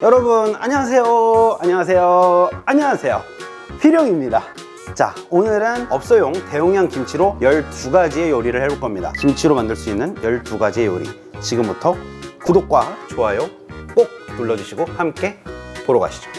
여러분 안녕하세요. 안녕하세요. 안녕하세요. 필용입니다. 자 오늘은 업소용 대용량 김치로 12가지의 요리를 해볼 겁니다. 김치로 만들 수 있는 12가지의 요리. 지금부터 구독과 좋아요 꼭 눌러주시고 함께 보러 가시죠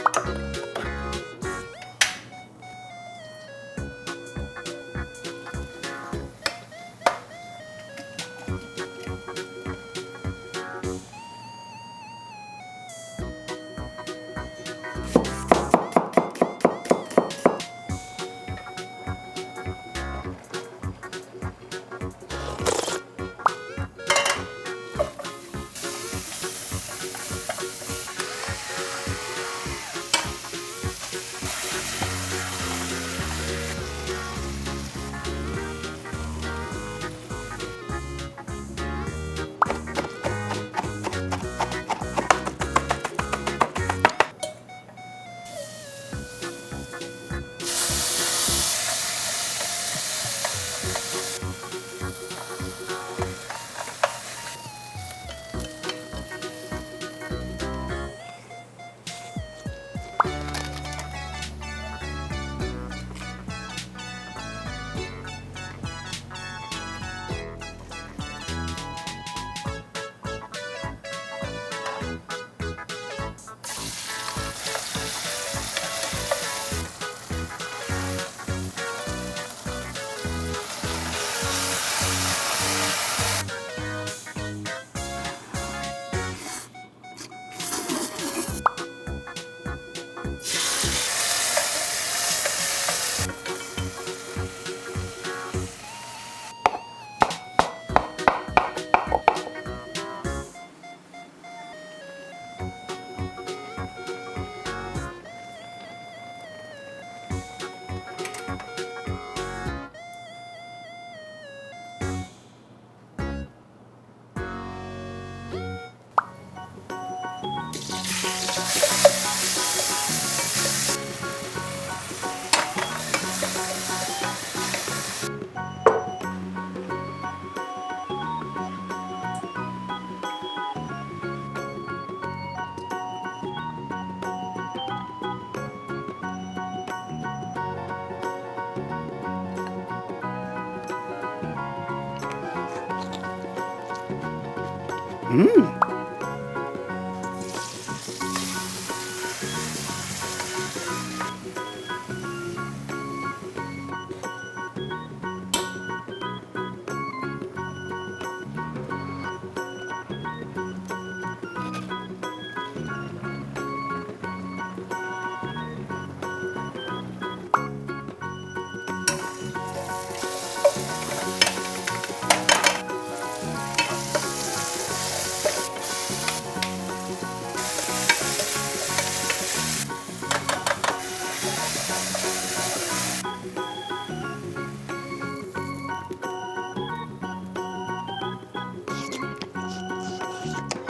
嗯。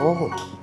오.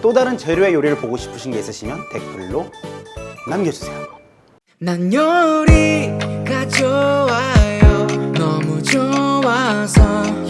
또 다른 재료의 요리를 보고 싶으신 게 있으시면 댓글로 남겨주세요. 난 요리가 좋아요. 너무 좋아서.